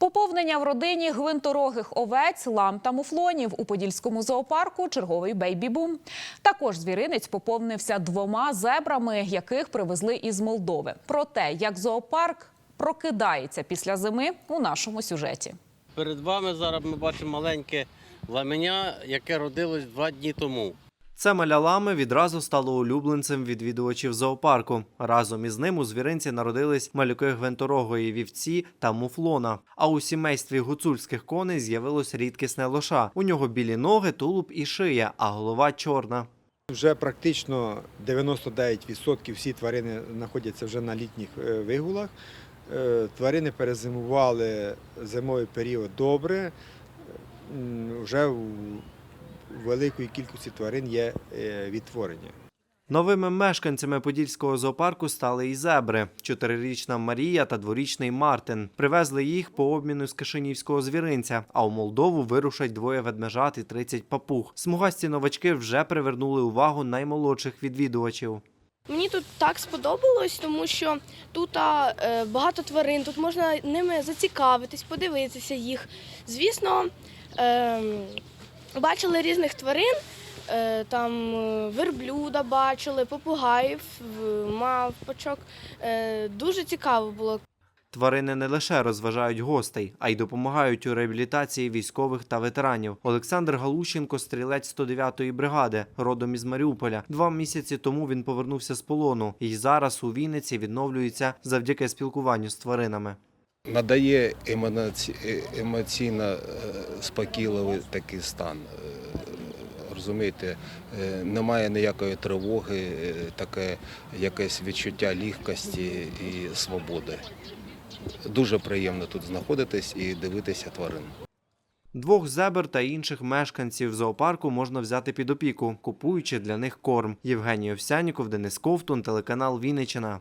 Поповнення в родині гвинторогих овець, лам та муфлонів у подільському зоопарку. Черговий бейбі-бум. Також звіринець поповнився двома зебрами, яких привезли із Молдови. Про те, як зоопарк прокидається після зими у нашому сюжеті. Перед вами зараз ми бачимо маленьке ламеня, яке родилось два дні тому. Це маля лами відразу стало улюбленцем відвідувачів зоопарку. Разом із ним у звіринці народились малюки гвинторогої вівці та муфлона. А у сімействі гуцульських коней з'явилось рідкісне лоша. У нього білі ноги, тулуб і шия, а голова чорна. Вже практично 99% всі тварини знаходяться вже на літніх е, вигулах. Е, Тварини перезимували зимовий період добре. Вже великої кількості тварин є е, відтворення. Новими мешканцями подільського зоопарку стали і зебри: чотирирічна Марія та дворічний Мартин. Привезли їх по обміну з Кишинівського звіринця. А у Молдову вирушать двоє ведмежат і 30 папуг. Смугасті новачки вже привернули увагу наймолодших відвідувачів. Мені тут так сподобалось, тому що тут е, багато тварин, тут можна ними зацікавитись, подивитися їх. Звісно, е, бачили різних тварин, е, там е, верблюда бачили, попугаїв, мавпочок. Е, дуже цікаво було. Тварини не лише розважають гостей, а й допомагають у реабілітації військових та ветеранів. Олександр Галущенко, стрілець 109-ї бригади, родом із Маріуполя. Два місяці тому він повернувся з полону і зараз у Вінниці відновлюється завдяки спілкуванню з тваринами. Надає е- емоційно е, спокійливий такий стан. Е, Розумієте, немає ніякої тривоги, таке якесь відчуття легкості і свободи. Дуже приємно тут знаходитись і дивитися тварин. Двох зебр та інших мешканців зоопарку можна взяти під опіку, купуючи для них корм. Євгеній Овсяніков, Денис Ковтун, телеканал Вінниччина.